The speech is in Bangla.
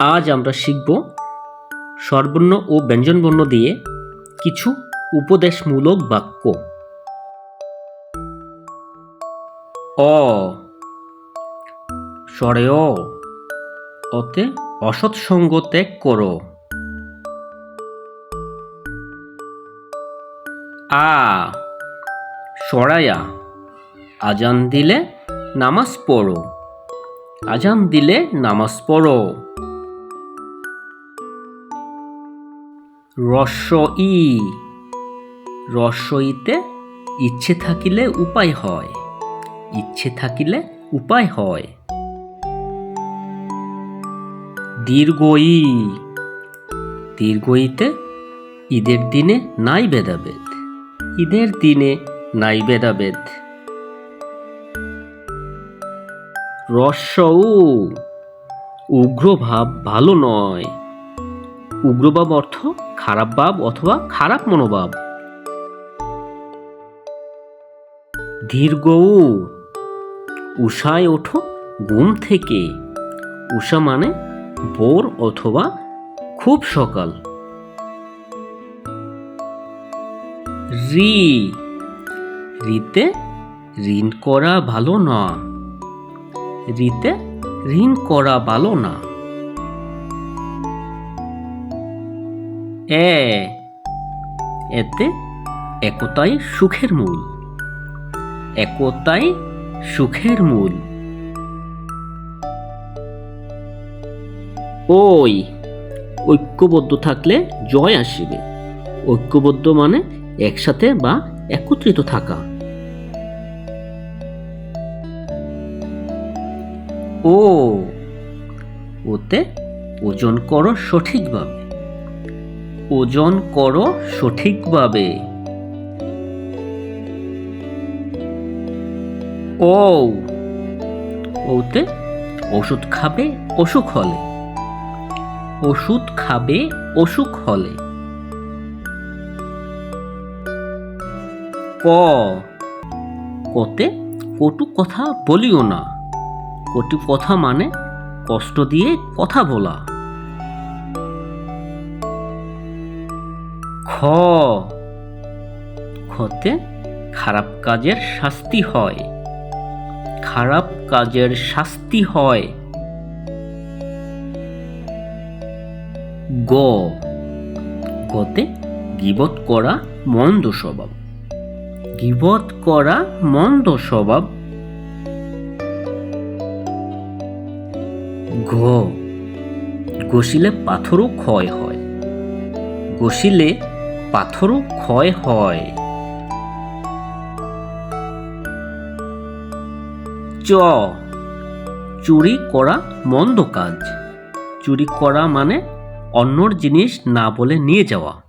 আজ আমরা শিখব স্বরবর্ণ ও ব্যঞ্জনবর্ণ দিয়ে কিছু উপদেশমূলক বাক্য। অ। স্বরে অ। অতে অসৎসঙ্গ ত্যাগ করো। আ। সরায়া। আজান দিলে নামাজ পড়ো। আজান দিলে নামাজ পড়ো। রস্য ই ইচ্ছে থাকিলে উপায় হয়। ইচ্ছে থাকিলে উপায় হয়। দীর্ঘ ই দীর্ঘ ইতে ঈদের দিনে নাই ভেদাভেদ। ঈদের দিনে নাই ভেদাভেদ। রস্য উ উগ্র ভাব ভালো নয়। উগ্রভাব অর্থ খারাপ ভাব অথবা খারাপ মনোভাব। দীর্ঘ উষায় ওঠো ঘুম থেকে। উষা মানে ভোর অথবা খুব সকাল। রি, রিতে ঋণ করা ভালো না। রিতে ঋণ করা ভালো না। এ, এতে একতাই সুখের মূল। একতাই সুখের মূল। ওই, ঐক্যবদ্ধ থাকলে জয় আসিবে। ঐক্যবদ্ধ মানে একসাথে বা একত্রিত থাকা। ও, ওতে ওজন করো সঠিকভাবে। ওজন করো সঠিকভাবে। ও। ওতে ওষুধ খাবে, অসুখ হলে। ওষুধ খাবে, অসুখ হলে। ক। কতে কটু কথা বলিও না। কটু কথা মানে কষ্ট দিয়ে কথা বলা। খ। খতে খারাপ কাজের শাস্তি হয়। খারাপ কাজের শাস্তি হয়। গ। গতে গিবত করা মন্দ স্বভাব। গিবত করা মন্দ স্বভাব। ঘ। ঘষিলে পাথরও ক্ষয় হয়। ঘষিলে পাথরও ক্ষয় হয়। চ। চুরি করা মন্দ কাজ। চুরি করা মানে অন্যর জিনিস না বলে নিয়ে যাওয়া।